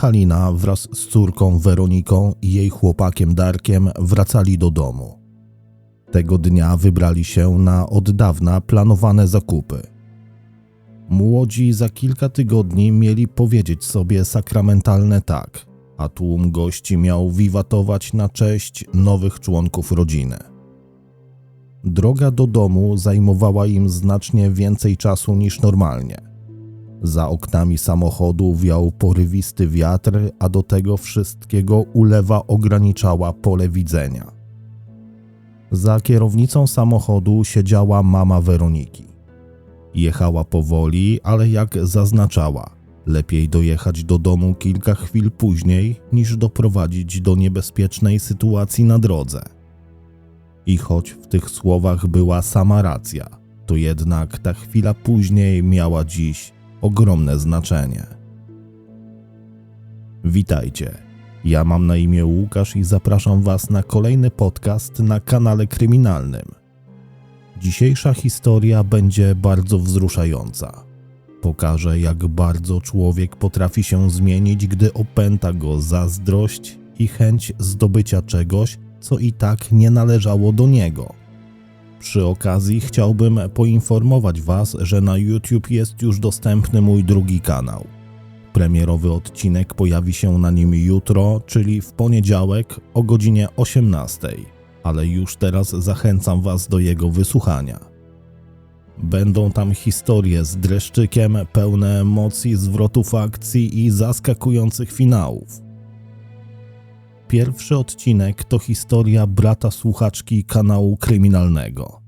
Pani Halina wraz z córką Weroniką i jej chłopakiem Darkiem wracali do domu. Tego dnia wybrali się na od dawna planowane zakupy. Młodzi za kilka tygodni mieli powiedzieć sobie sakramentalne tak, a tłum gości miał wiwatować na cześć nowych członków rodziny. Droga do domu zajmowała im znacznie więcej czasu niż normalnie. Za oknami samochodu wiał porywisty wiatr, a do tego wszystkiego ulewa ograniczała pole widzenia. Za kierownicą samochodu siedziała mama Weroniki. Jechała powoli, ale jak zaznaczała, lepiej dojechać do domu kilka chwil później, niż doprowadzić do niebezpiecznej sytuacji na drodze. I choć w tych słowach była sama racja, to jednak ta chwila później miała dziś ogromne znaczenie. Witajcie. Ja mam na imię Łukasz i zapraszam Was na kolejny podcast na kanale kryminalnym. Dzisiejsza historia będzie bardzo wzruszająca. Pokażę, jak bardzo człowiek potrafi się zmienić, gdy opęta go zazdrość i chęć zdobycia czegoś, co i tak nie należało do niego. Przy okazji chciałbym poinformować Was, że na YouTube jest już dostępny mój drugi kanał. Premierowy odcinek pojawi się na nim jutro, czyli w poniedziałek o godzinie 18, ale już teraz zachęcam Was do jego wysłuchania. Będą tam historie z dreszczykiem, pełne emocji, zwrotów akcji i zaskakujących finałów. Pierwszy odcinek to historia brata słuchaczki kanału kryminalnego.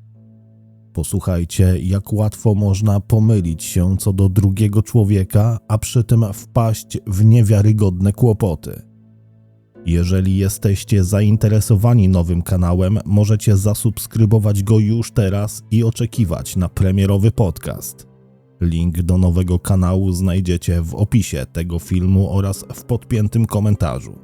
Posłuchajcie, jak łatwo można pomylić się co do drugiego człowieka, a przy tym wpaść w niewiarygodne kłopoty. Jeżeli jesteście zainteresowani nowym kanałem, możecie zasubskrybować go już teraz i oczekiwać na premierowy podcast. Link do nowego kanału znajdziecie w opisie tego filmu oraz w podpiętym komentarzu.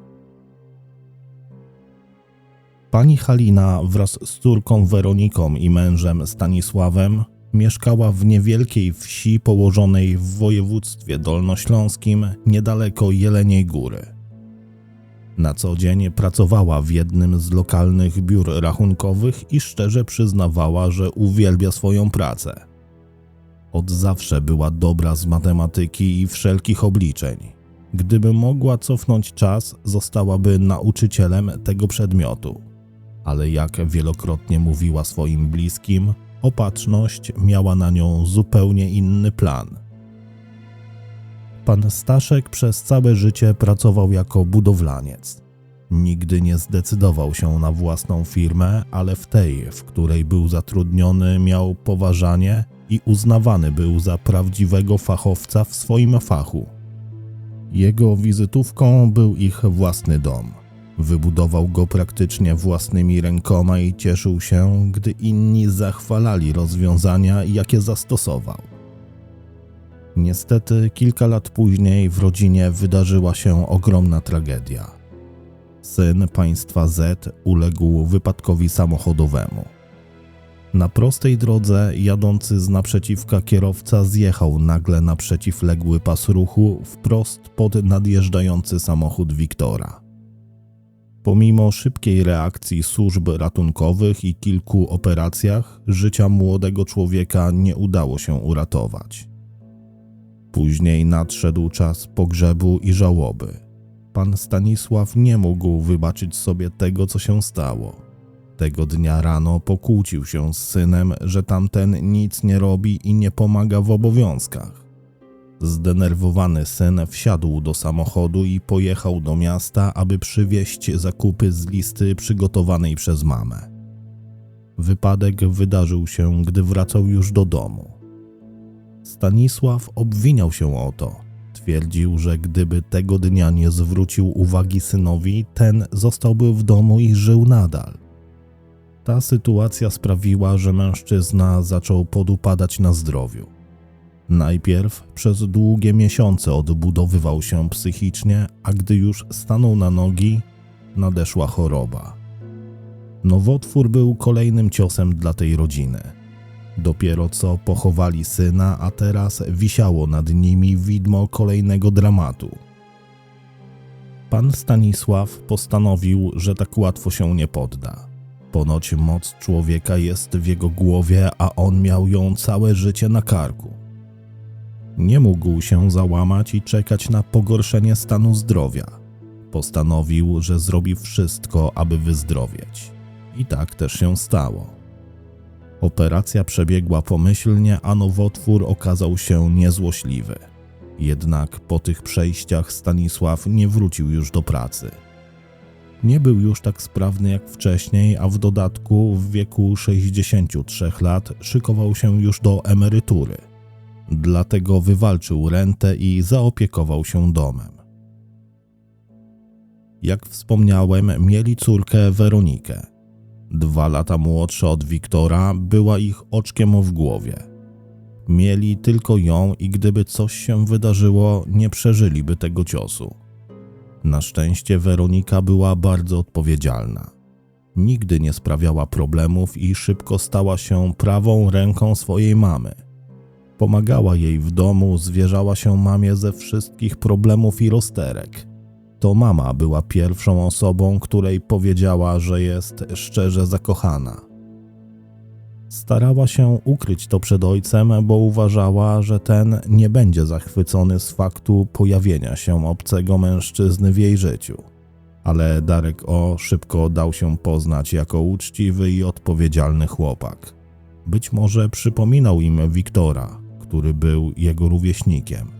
Pani Halina wraz z córką Weroniką i mężem Stanisławem mieszkała w niewielkiej wsi położonej w województwie dolnośląskim niedaleko Jeleniej Góry. Na co dzień pracowała w jednym z lokalnych biur rachunkowych i szczerze przyznawała, że uwielbia swoją pracę. Od zawsze była dobra z matematyki i wszelkich obliczeń. Gdyby mogła cofnąć czas, zostałaby nauczycielem tego przedmiotu ale jak wielokrotnie mówiła swoim bliskim, opatrzność miała na nią zupełnie inny plan. Pan Staszek przez całe życie pracował jako budowlaniec. Nigdy nie zdecydował się na własną firmę, ale w tej, w której był zatrudniony, miał poważanie i uznawany był za prawdziwego fachowca w swoim fachu. Jego wizytówką był ich własny dom. Wybudował go praktycznie własnymi rękoma i cieszył się, gdy inni zachwalali rozwiązania, jakie zastosował. Niestety, kilka lat później w rodzinie wydarzyła się ogromna tragedia. Syn państwa Z uległ wypadkowi samochodowemu. Na prostej drodze jadący z naprzeciwka kierowca zjechał nagle na przeciwległy pas ruchu wprost pod nadjeżdżający samochód Wiktora. Pomimo szybkiej reakcji służb ratunkowych i kilku operacjach, życia młodego człowieka nie udało się uratować. Później nadszedł czas pogrzebu i żałoby. Pan Stanisław nie mógł wybaczyć sobie tego, co się stało. Tego dnia rano pokłócił się z synem, że tamten nic nie robi i nie pomaga w obowiązkach. Zdenerwowany syn wsiadł do samochodu i pojechał do miasta, aby przywieźć zakupy z listy przygotowanej przez mamę. Wypadek wydarzył się, gdy wracał już do domu. Stanisław obwiniał się o to. Twierdził, że gdyby tego dnia nie zwrócił uwagi synowi, ten zostałby w domu i żył nadal. Ta sytuacja sprawiła, że mężczyzna zaczął podupadać na zdrowiu. Najpierw przez długie miesiące odbudowywał się psychicznie, a gdy już stanął na nogi, nadeszła choroba. Nowotwór był kolejnym ciosem dla tej rodziny. Dopiero co pochowali syna, a teraz wisiało nad nimi widmo kolejnego dramatu. Pan Stanisław postanowił, że tak łatwo się nie podda. Ponoć moc człowieka jest w jego głowie, a on miał ją całe życie na karku. Nie mógł się załamać i czekać na pogorszenie stanu zdrowia. Postanowił, że zrobi wszystko, aby wyzdrowieć. I tak też się stało. Operacja przebiegła pomyślnie, a nowotwór okazał się niezłośliwy. Jednak po tych przejściach Stanisław nie wrócił już do pracy. Nie był już tak sprawny jak wcześniej, a w dodatku w wieku 63 lat szykował się już do emerytury. Dlatego wywalczył rentę i zaopiekował się domem. Jak wspomniałem, mieli córkę Weronikę. Dwa lata młodsza od Wiktora, była ich oczkiem w głowie. Mieli tylko ją i gdyby coś się wydarzyło, nie przeżyliby tego ciosu. Na szczęście Weronika była bardzo odpowiedzialna. Nigdy nie sprawiała problemów i szybko stała się prawą ręką swojej mamy. Pomagała jej w domu, zwierzała się mamie ze wszystkich problemów i rozterek. To mama była pierwszą osobą, której powiedziała, że jest szczerze zakochana. Starała się ukryć to przed ojcem, bo uważała, że ten nie będzie zachwycony z faktu pojawienia się obcego mężczyzny w jej życiu. Ale Darek O szybko dał się poznać jako uczciwy i odpowiedzialny chłopak. Być może przypominał im Wiktora, który był jego rówieśnikiem.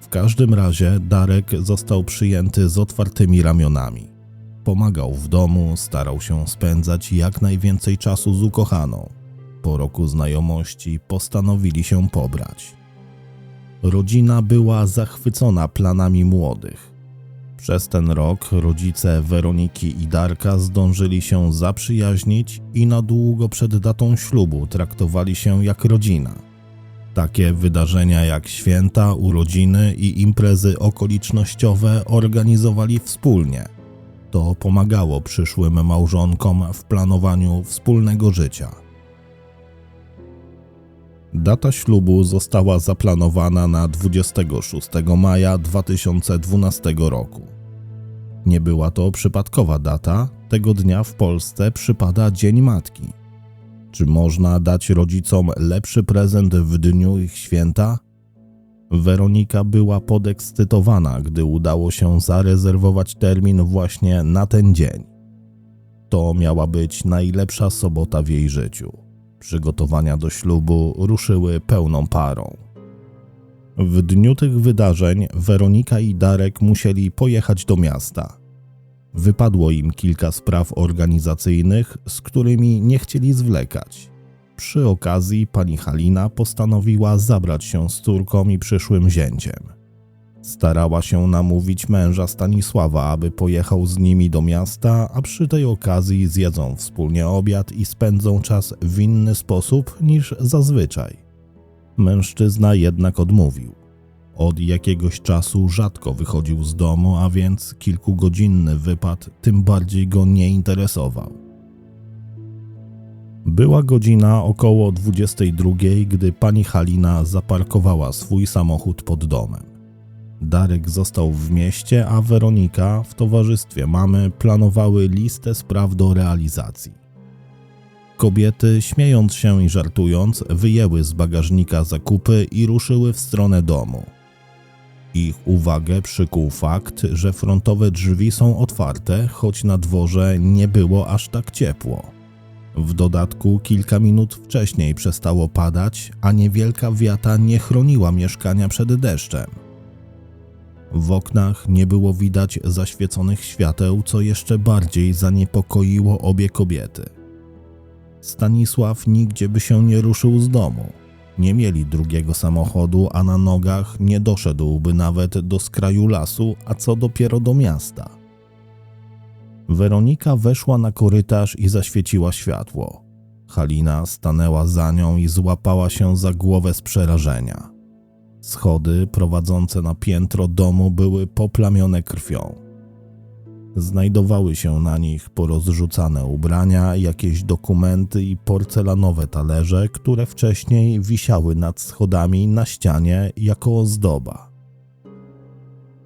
W każdym razie Darek został przyjęty z otwartymi ramionami. Pomagał w domu, starał się spędzać jak najwięcej czasu z ukochaną. Po roku znajomości postanowili się pobrać. Rodzina była zachwycona planami młodych. Przez ten rok rodzice Weroniki i Darka zdążyli się zaprzyjaźnić i na długo przed datą ślubu traktowali się jak rodzina. Takie wydarzenia jak święta, urodziny i imprezy okolicznościowe organizowali wspólnie. To pomagało przyszłym małżonkom w planowaniu wspólnego życia. Data ślubu została zaplanowana na 26 maja 2012 roku. Nie była to przypadkowa data, tego dnia w Polsce przypada Dzień Matki. Czy można dać rodzicom lepszy prezent w dniu ich święta? Weronika była podekscytowana, gdy udało się zarezerwować termin właśnie na ten dzień. To miała być najlepsza sobota w jej życiu. Przygotowania do ślubu ruszyły pełną parą. W dniu tych wydarzeń Weronika i Darek musieli pojechać do miasta. Wypadło im kilka spraw organizacyjnych, z którymi nie chcieli zwlekać. Przy okazji pani Halina postanowiła zabrać się z córką i przyszłym zięciem. Starała się namówić męża Stanisława, aby pojechał z nimi do miasta, a przy tej okazji zjedzą wspólnie obiad i spędzą czas w inny sposób niż zazwyczaj. Mężczyzna jednak odmówił. Od jakiegoś czasu rzadko wychodził z domu, a więc kilkugodzinny wypad tym bardziej go nie interesował. Była godzina około 22, gdy pani Halina zaparkowała swój samochód pod domem. Darek został w mieście, a Weronika w towarzystwie mamy planowały listę spraw do realizacji. Kobiety, śmiejąc się i żartując, wyjęły z bagażnika zakupy i ruszyły w stronę domu. Ich uwagę przykuł fakt, że frontowe drzwi są otwarte, choć na dworze nie było aż tak ciepło. W dodatku kilka minut wcześniej przestało padać, a niewielka wiata nie chroniła mieszkania przed deszczem. W oknach nie było widać zaświeconych świateł, co jeszcze bardziej zaniepokoiło obie kobiety. Stanisław nigdzie by się nie ruszył z domu. Nie mieli drugiego samochodu, a na nogach nie doszedłby nawet do skraju lasu, a co dopiero do miasta. Weronika weszła na korytarz i zaświeciła światło. Halina stanęła za nią i złapała się za głowę z przerażenia. Schody prowadzące na piętro domu były poplamione krwią. Znajdowały się na nich porozrzucane ubrania, jakieś dokumenty i porcelanowe talerze, które wcześniej wisiały nad schodami na ścianie jako ozdoba.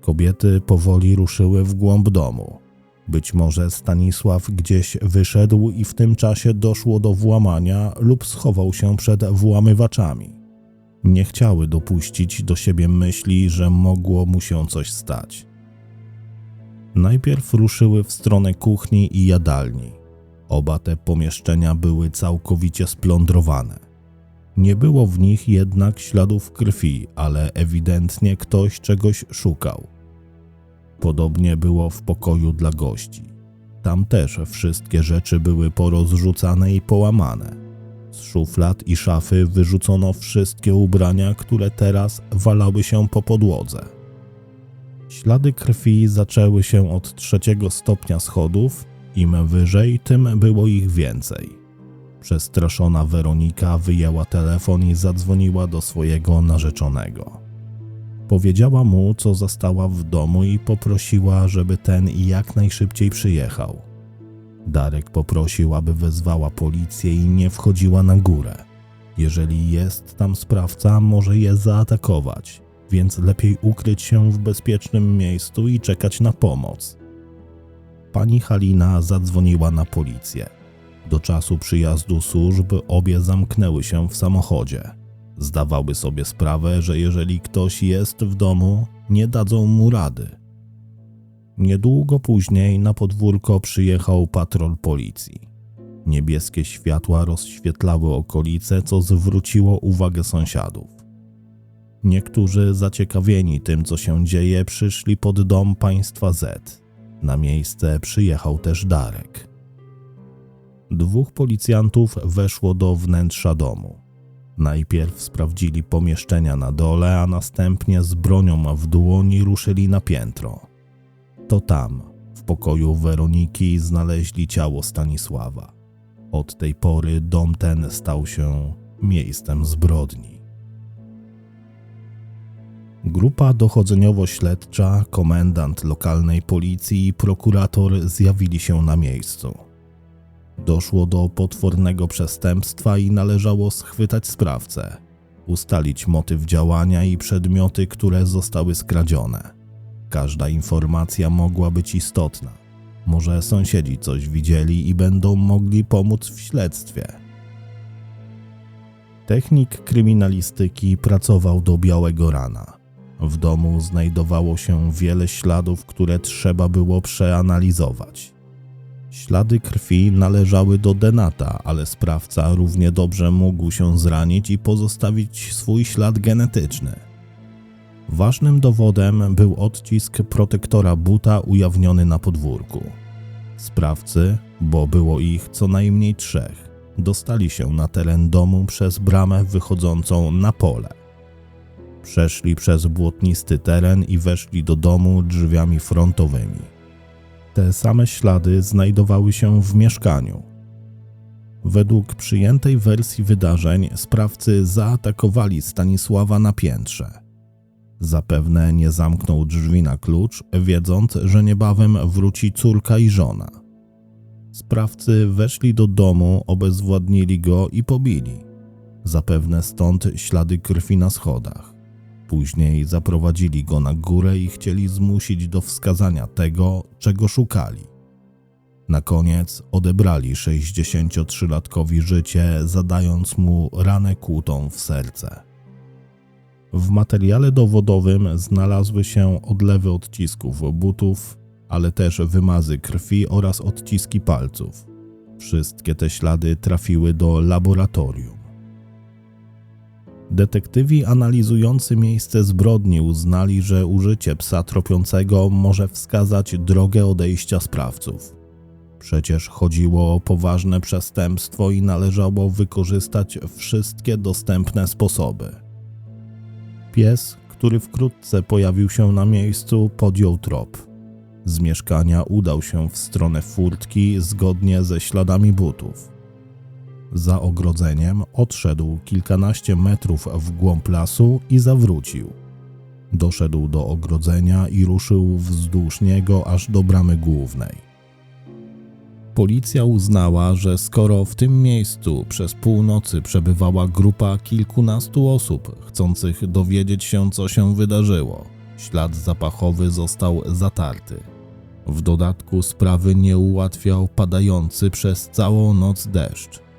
Kobiety powoli ruszyły w głąb domu. Być może Stanisław gdzieś wyszedł i w tym czasie doszło do włamania lub schował się przed włamywaczami. Nie chciały dopuścić do siebie myśli, że mogło mu się coś stać. Najpierw ruszyły w stronę kuchni i jadalni. Oba te pomieszczenia były całkowicie splądrowane. Nie było w nich jednak śladów krwi, ale ewidentnie ktoś czegoś szukał. Podobnie było w pokoju dla gości. Tam też wszystkie rzeczy były porozrzucane i połamane. Z szuflad i szafy wyrzucono wszystkie ubrania, które teraz walały się po podłodze. Ślady krwi zaczęły się od trzeciego stopnia schodów, im wyżej, tym było ich więcej. Przestraszona Weronika wyjęła telefon i zadzwoniła do swojego narzeczonego. Powiedziała mu, co zastała w domu i poprosiła, żeby ten jak najszybciej przyjechał. Darek poprosił, aby wezwała policję i nie wchodziła na górę. Jeżeli jest tam sprawca, może je zaatakować, więc lepiej ukryć się w bezpiecznym miejscu i czekać na pomoc. Pani Halina zadzwoniła na policję. Do czasu przyjazdu służb obie zamknęły się w samochodzie. Zdawały sobie sprawę, że jeżeli ktoś jest w domu, nie dadzą mu rady. Niedługo później na podwórko przyjechał patrol policji. Niebieskie światła rozświetlały okolice, co zwróciło uwagę sąsiadów. Niektórzy zaciekawieni tym, co się dzieje, przyszli pod dom państwa Z. Na miejsce przyjechał też Darek. Dwóch policjantów weszło do wnętrza domu. Najpierw sprawdzili pomieszczenia na dole, a następnie z bronią w dłoni ruszyli na piętro. To tam, w pokoju Weroniki, znaleźli ciało Stanisława. Od tej pory dom ten stał się miejscem zbrodni. Grupa dochodzeniowo-śledcza, komendant lokalnej policji i prokurator zjawili się na miejscu. Doszło do potwornego przestępstwa i należało schwytać sprawcę, ustalić motyw działania i przedmioty, które zostały skradzione. Każda informacja mogła być istotna. Może sąsiedzi coś widzieli i będą mogli pomóc w śledztwie. Technik kryminalistyki pracował do białego rana. W domu znajdowało się wiele śladów, które trzeba było przeanalizować. Ślady krwi należały do Denata, ale sprawca równie dobrze mógł się zranić i pozostawić swój ślad genetyczny. Ważnym dowodem był odcisk protektora buta ujawniony na podwórku. Sprawcy, bo było ich co najmniej trzech, dostali się na teren domu przez bramę wychodzącą na pole. Przeszli przez błotnisty teren i weszli do domu drzwiami frontowymi. Te same ślady znajdowały się w mieszkaniu. Według przyjętej wersji wydarzeń sprawcy zaatakowali Stanisława na piętrze. Zapewne nie zamknął drzwi na klucz, wiedząc, że niebawem wróci córka i żona. Sprawcy weszli do domu, obezwładnili go i pobili. Zapewne stąd ślady krwi na schodach. Później zaprowadzili go na górę i chcieli zmusić do wskazania tego, czego szukali. Na koniec odebrali 63-latkowi życie, zadając mu ranę kłutą w serce. W materiale dowodowym znalazły się odlewy odcisków butów, ale też wymazy krwi oraz odciski palców. Wszystkie te ślady trafiły do laboratorium. Detektywi analizujący miejsce zbrodni uznali, że użycie psa tropiącego może wskazać drogę odejścia sprawców. Przecież chodziło o poważne przestępstwo i należało wykorzystać wszystkie dostępne sposoby. Pies, który wkrótce pojawił się na miejscu, podjął trop. Z mieszkania udał się w stronę furtki zgodnie ze śladami butów. Za ogrodzeniem odszedł kilkanaście metrów w głąb lasu i zawrócił. Doszedł do ogrodzenia i ruszył wzdłuż niego aż do bramy głównej. Policja uznała, że skoro w tym miejscu przez północy przebywała grupa kilkunastu osób chcących dowiedzieć się, co się wydarzyło, Ślad zapachowy został zatarty. W dodatku sprawy nie ułatwiał padający przez całą noc deszcz.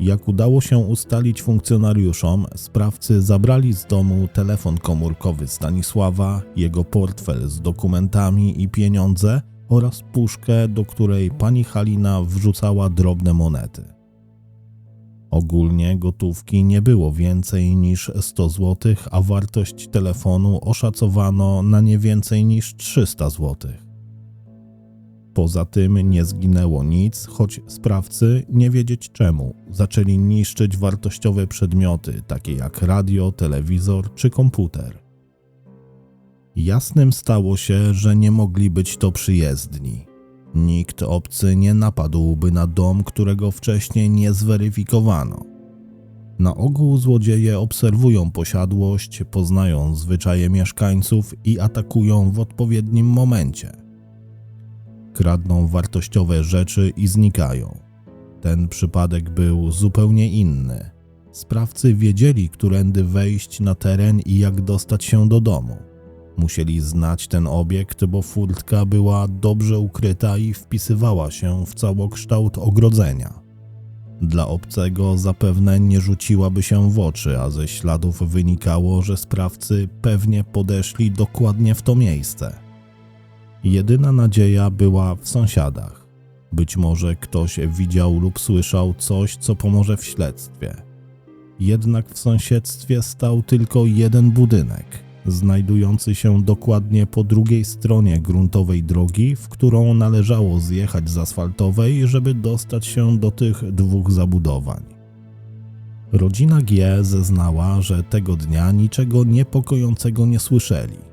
Jak udało się ustalić funkcjonariuszom, sprawcy zabrali z domu telefon komórkowy Stanisława, jego portfel z dokumentami i pieniądze oraz puszkę, do której pani Halina wrzucała drobne monety. Ogólnie gotówki nie było więcej niż 100 zł, a wartość telefonu oszacowano na nie więcej niż 300 złotych. Poza tym nie zginęło nic, choć sprawcy, nie wiedzieć czemu, zaczęli niszczyć wartościowe przedmioty, takie jak radio, telewizor czy komputer. Jasnym stało się, że nie mogli być to przyjezdni. Nikt obcy nie napadłby na dom, którego wcześniej nie zweryfikowano. Na ogół złodzieje obserwują posiadłość, poznają zwyczaje mieszkańców i atakują w odpowiednim momencie – kradną wartościowe rzeczy i znikają. Ten przypadek był zupełnie inny. Sprawcy wiedzieli, którędy wejść na teren i jak dostać się do domu. Musieli znać ten obiekt, bo furtka była dobrze ukryta i wpisywała się w całokształt ogrodzenia. Dla obcego zapewne nie rzuciłaby się w oczy, a ze śladów wynikało, że sprawcy pewnie podeszli dokładnie w to miejsce. Jedyna nadzieja była w sąsiadach. Być może ktoś widział lub słyszał coś, co pomoże w śledztwie. Jednak w sąsiedztwie stał tylko jeden budynek, znajdujący się dokładnie po drugiej stronie gruntowej drogi, w którą należało zjechać z asfaltowej, żeby dostać się do tych dwóch zabudowań. Rodzina G zeznała, że tego dnia niczego niepokojącego nie słyszeli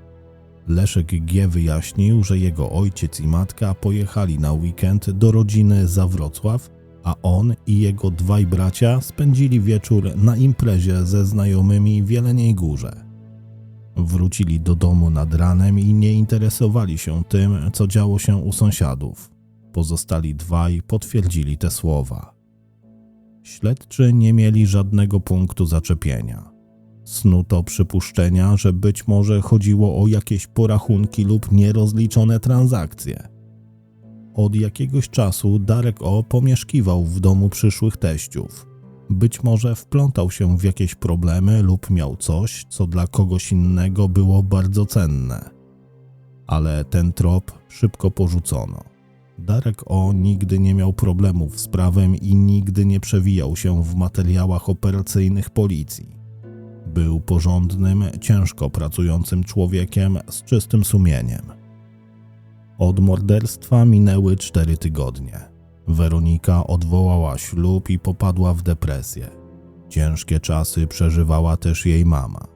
Leszek G. wyjaśnił, że jego ojciec i matka pojechali na weekend do rodziny za Wrocław, a on i jego dwaj bracia spędzili wieczór na imprezie ze znajomymi w Jeleniej Górze. Wrócili do domu nad ranem i nie interesowali się tym, co działo się u sąsiadów. Pozostali dwaj potwierdzili te słowa. Śledczy nie mieli żadnego punktu zaczepienia. Snuto przypuszczenia, że być może chodziło o jakieś porachunki lub nierozliczone transakcje. Od jakiegoś czasu Darek O pomieszkiwał w domu przyszłych teściów. Być może wplątał się w jakieś problemy lub miał coś, co dla kogoś innego było bardzo cenne. Ale ten trop szybko porzucono. Darek O nigdy nie miał problemów z prawem i nigdy nie przewijał się w materiałach operacyjnych policji. Był porządnym, ciężko pracującym człowiekiem z czystym sumieniem. Od morderstwa minęły cztery tygodnie. Weronika odwołała ślub i popadła w depresję. Ciężkie czasy przeżywała też jej mama,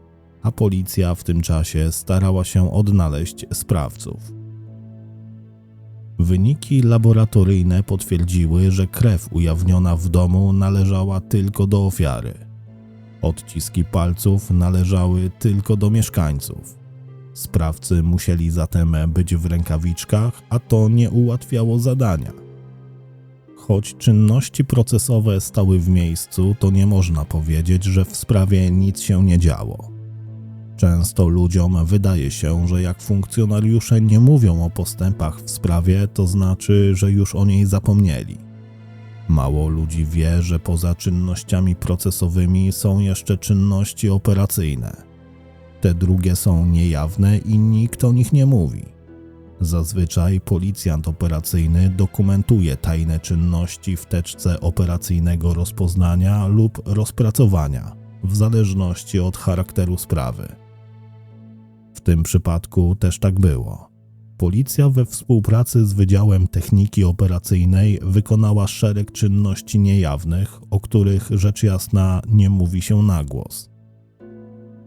a policja w tym czasie starała się odnaleźć sprawców. Wyniki laboratoryjne potwierdziły, że krew ujawniona w domu należała tylko do ofiary. Odciski palców należały tylko do mieszkańców. Sprawcy musieli zatem być w rękawiczkach, a to nie ułatwiało zadania. Choć czynności procesowe stały w miejscu, to nie można powiedzieć, że w sprawie nic się nie działo. Często ludziom wydaje się, że jak funkcjonariusze nie mówią o postępach w sprawie, to znaczy, że już o niej zapomnieli. Mało ludzi wie, że poza czynnościami procesowymi są jeszcze czynności operacyjne. Te drugie są niejawne i nikt o nich nie mówi. Zazwyczaj policjant operacyjny dokumentuje tajne czynności w teczce operacyjnego rozpoznania lub rozpracowania, w zależności od charakteru sprawy. W tym przypadku też tak było. Policja we współpracy z Wydziałem Techniki Operacyjnej wykonała szereg czynności niejawnych, o których rzecz jasna nie mówi się na głos.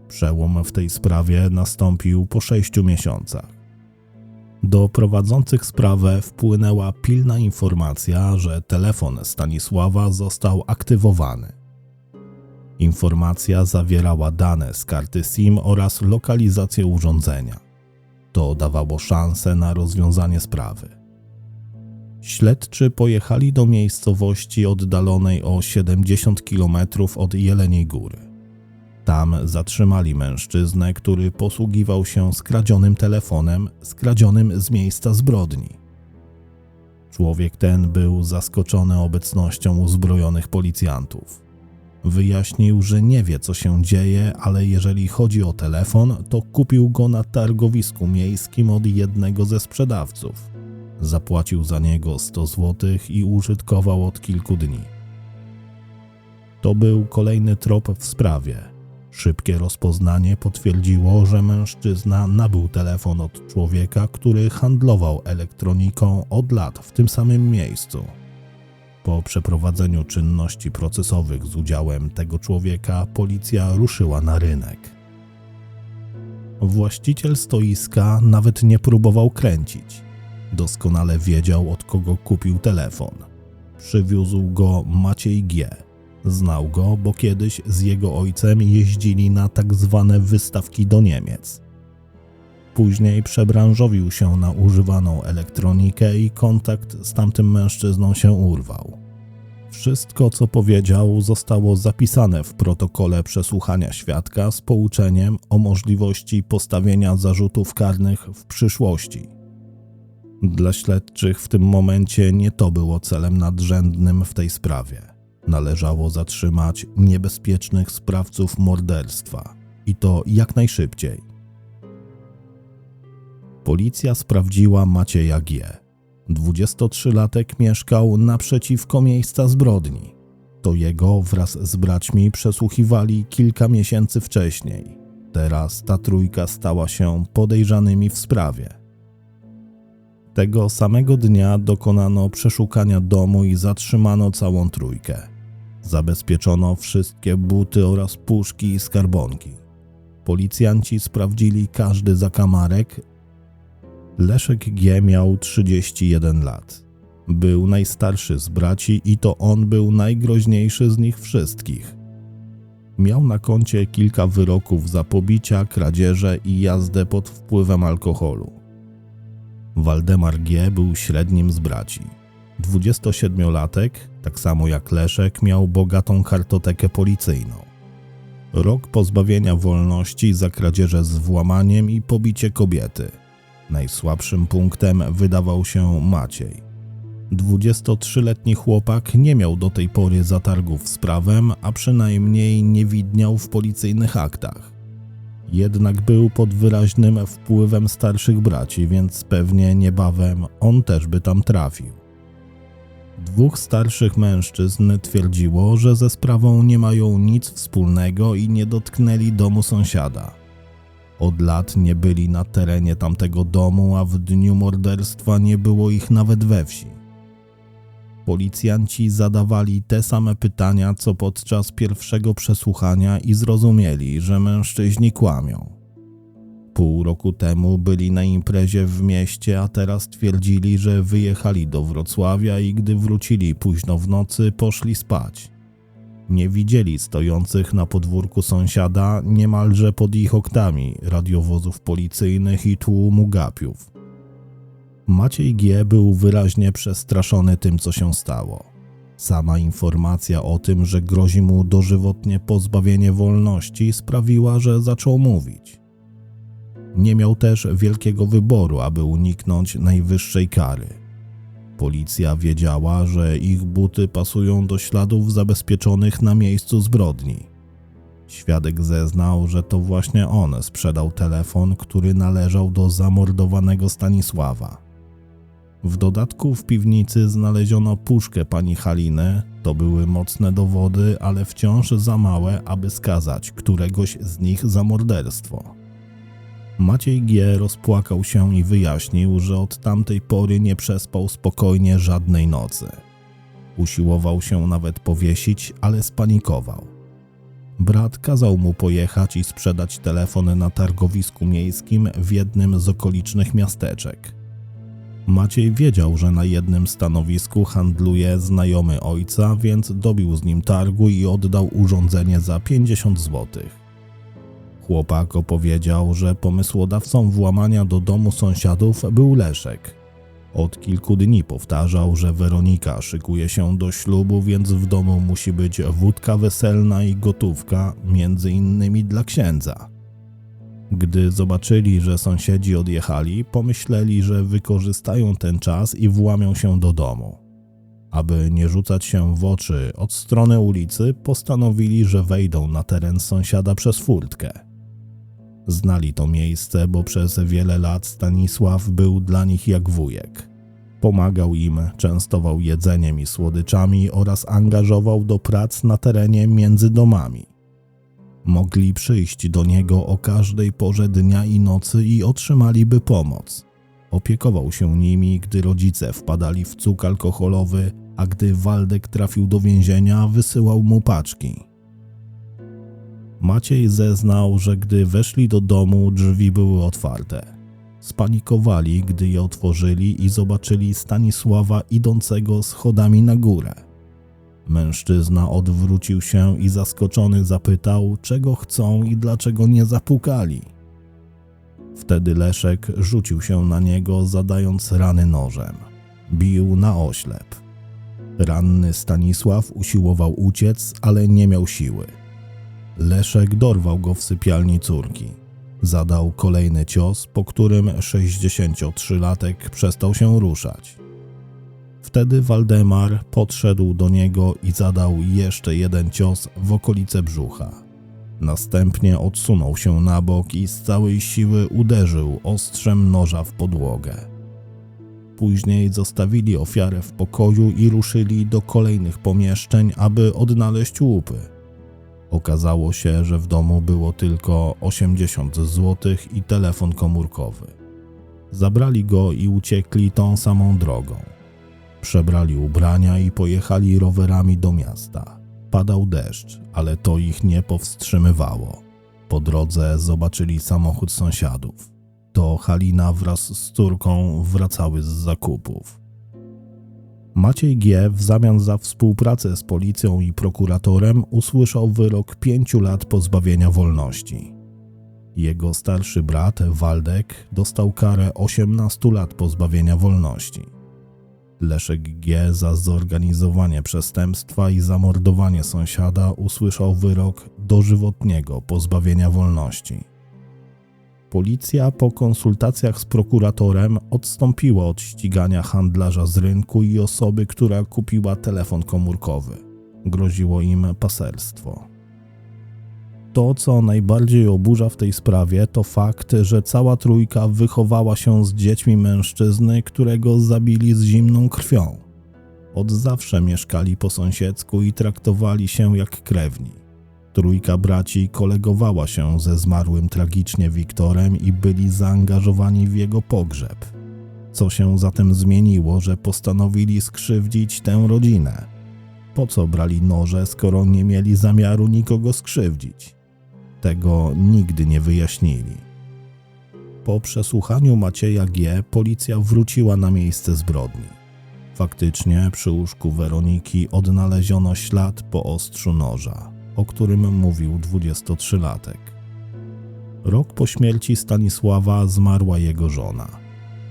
Przełom w tej sprawie nastąpił po sześciu miesiącach. Do prowadzących sprawę wpłynęła pilna informacja, że telefon Stanisława został aktywowany. Informacja zawierała dane z karty SIM oraz lokalizację urządzenia. To dawało szansę na rozwiązanie sprawy. Śledczy pojechali do miejscowości oddalonej o 70 km od Jeleniej Góry. Tam zatrzymali mężczyznę, który posługiwał się skradzionym telefonem, skradzionym z miejsca zbrodni. Człowiek ten był zaskoczony obecnością uzbrojonych policjantów. Wyjaśnił, że nie wie, co się dzieje, ale jeżeli chodzi o telefon, to kupił go na targowisku miejskim od jednego ze sprzedawców. Zapłacił za niego 100 zł i użytkował od kilku dni. To był kolejny trop w sprawie. Szybkie rozpoznanie potwierdziło, że mężczyzna nabył telefon od człowieka, który handlował elektroniką od lat w tym samym miejscu. Po przeprowadzeniu czynności procesowych z udziałem tego człowieka, policja ruszyła na rynek. Właściciel stoiska nawet nie próbował kręcić. Doskonale wiedział, od kogo kupił telefon. Przywiózł go Maciej G. Znał go, bo kiedyś z jego ojcem jeździli na tak zwane wystawki do Niemiec. Później przebranżowił się na używaną elektronikę i kontakt z tamtym mężczyzną się urwał. Wszystko, co powiedział, zostało zapisane w protokole przesłuchania świadka z pouczeniem o możliwości postawienia zarzutów karnych w przyszłości. Dla śledczych w tym momencie nie to było celem nadrzędnym w tej sprawie. Należało zatrzymać niebezpiecznych sprawców morderstwa i to jak najszybciej. Policja sprawdziła Macieja G. 23-latek mieszkał naprzeciwko miejsca zbrodni. To jego wraz z braćmi przesłuchiwali kilka miesięcy wcześniej. Teraz ta trójka stała się podejrzanymi w sprawie. Tego samego dnia dokonano przeszukania domu i zatrzymano całą trójkę. Zabezpieczono wszystkie buty oraz puszki i skarbonki. Policjanci sprawdzili każdy zakamarek, Leszek G. miał 31 lat. Był najstarszy z braci i to on był najgroźniejszy z nich wszystkich. Miał na koncie kilka wyroków za pobicia, kradzieże i jazdę pod wpływem alkoholu. Waldemar G. był średnim z braci. 27-latek, tak samo jak Leszek, miał bogatą kartotekę policyjną. Rok pozbawienia wolności za kradzieże z włamaniem i pobicie kobiety – Najsłabszym punktem wydawał się Maciej. 23-letni chłopak nie miał do tej pory zatargów z prawem, a przynajmniej nie widniał w policyjnych aktach. Jednak był pod wyraźnym wpływem starszych braci, więc pewnie niebawem on też by tam trafił. Dwóch starszych mężczyzn twierdziło, że ze sprawą nie mają nic wspólnego i nie dotknęli domu sąsiada. Od lat nie byli na terenie tamtego domu, a w dniu morderstwa nie było ich nawet we wsi. Policjanci zadawali te same pytania co podczas pierwszego przesłuchania i zrozumieli, że mężczyźni kłamią. Pół roku temu byli na imprezie w mieście, a teraz twierdzili, że wyjechali do Wrocławia i gdy wrócili późno w nocy, poszli spać. Nie widzieli stojących na podwórku sąsiada niemalże pod ich oknami radiowozów policyjnych i tłumu gapiów. Maciej G. był wyraźnie przestraszony tym, co się stało. Sama informacja o tym, że grozi mu dożywotnie pozbawienie wolności, sprawiła, że zaczął mówić. Nie miał też wielkiego wyboru, aby uniknąć najwyższej kary – Policja wiedziała, że ich buty pasują do śladów zabezpieczonych na miejscu zbrodni. Świadek zeznał, że to właśnie on sprzedał telefon, który należał do zamordowanego Stanisława. W dodatku w piwnicy znaleziono puszkę pani Haliny. To były mocne dowody, ale wciąż za małe, aby skazać któregoś z nich za morderstwo. Maciej G. rozpłakał się i wyjaśnił, że od tamtej pory nie przespał spokojnie żadnej nocy. Usiłował się nawet powiesić, ale spanikował. Brat kazał mu pojechać i sprzedać telefon na targowisku miejskim w jednym z okolicznych miasteczek. Maciej wiedział, że na jednym stanowisku handluje znajomy ojca, więc dobił z nim targu i oddał urządzenie za 50 złotych. Chłopak opowiedział, że pomysłodawcą włamania do domu sąsiadów był Leszek. Od kilku dni powtarzał, że Weronika szykuje się do ślubu, więc w domu musi być wódka weselna i gotówka, między innymi dla księdza. Gdy zobaczyli, że sąsiedzi odjechali, pomyśleli, że wykorzystają ten czas i włamią się do domu. Aby nie rzucać się w oczy od strony ulicy, postanowili, że wejdą na teren sąsiada przez furtkę. Znali to miejsce, bo przez wiele lat Stanisław był dla nich jak wujek. Pomagał im, częstował jedzeniem i słodyczami oraz angażował do prac na terenie między domami. Mogli przyjść do niego o każdej porze dnia i nocy i otrzymaliby pomoc. Opiekował się nimi, gdy rodzice wpadali w cuk alkoholowy, a gdy Waldek trafił do więzienia, wysyłał mu paczki. Maciej zeznał, że gdy weszli do domu, drzwi były otwarte. Spanikowali, gdy je otworzyli i zobaczyli Stanisława idącego schodami na górę. Mężczyzna odwrócił się i zaskoczony zapytał, czego chcą i dlaczego nie zapukali. Wtedy Leszek rzucił się na niego, zadając rany nożem. Bił na oślep. Ranny Stanisław usiłował uciec, ale nie miał siły. Leszek dorwał go w sypialni córki. Zadał kolejny cios, po którym 63-latek przestał się ruszać. Wtedy Waldemar podszedł do niego i zadał jeszcze jeden cios w okolice brzucha. Następnie odsunął się na bok i z całej siły uderzył ostrzem noża w podłogę. Później zostawili ofiarę w pokoju i ruszyli do kolejnych pomieszczeń, aby odnaleźć łupy. Okazało się, że w domu było tylko 80 zł i telefon komórkowy. Zabrali go i uciekli tą samą drogą. Przebrali ubrania i pojechali rowerami do miasta. Padał deszcz, ale to ich nie powstrzymywało. Po drodze zobaczyli samochód sąsiadów. To Halina wraz z córką wracały z zakupów. Maciej G. w zamian za współpracę z policją i prokuratorem usłyszał wyrok pięciu lat pozbawienia wolności. Jego starszy brat, Waldek, dostał karę 18 lat pozbawienia wolności. Leszek G. za zorganizowanie przestępstwa i zamordowanie sąsiada usłyszał wyrok dożywotniego pozbawienia wolności. Policja po konsultacjach z prokuratorem odstąpiła od ścigania handlarza z rynku i osoby, która kupiła telefon komórkowy. Groziło im paserstwo. To, co najbardziej oburza w tej sprawie, to fakt, że cała trójka wychowała się z dziećmi mężczyzny, którego zabili z zimną krwią. Od zawsze mieszkali po sąsiedzku i traktowali się jak krewni. Trójka braci kolegowała się ze zmarłym tragicznie Wiktorem i byli zaangażowani w jego pogrzeb. Co się zatem zmieniło, że postanowili skrzywdzić tę rodzinę? Po co brali noże, skoro nie mieli zamiaru nikogo skrzywdzić? Tego nigdy nie wyjaśnili. Po przesłuchaniu Macieja G. policja wróciła na miejsce zbrodni. Faktycznie przy łóżku Weroniki odnaleziono ślad po ostrzu noża, o którym mówił 23-latek. Rok po śmierci Stanisława zmarła jego żona.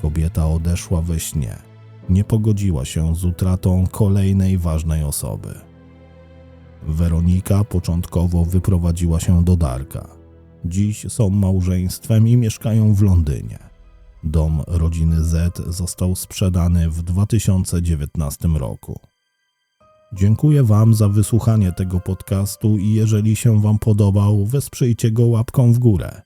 Kobieta odeszła we śnie. Nie pogodziła się z utratą kolejnej ważnej osoby. Weronika początkowo wyprowadziła się do Darka. Dziś są małżeństwem i mieszkają w Londynie. Dom rodziny Z został sprzedany w 2019 roku. Dziękuję Wam za wysłuchanie tego podcastu i jeżeli się Wam podobał, wesprzyjcie go łapką w górę.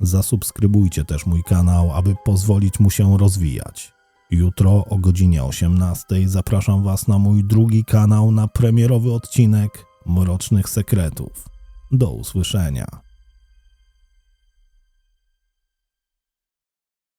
Zasubskrybujcie też mój kanał, aby pozwolić mu się rozwijać. Jutro o godzinie 18 zapraszam Was na mój drugi kanał na premierowy odcinek Mrocznych Sekretów. Do usłyszenia.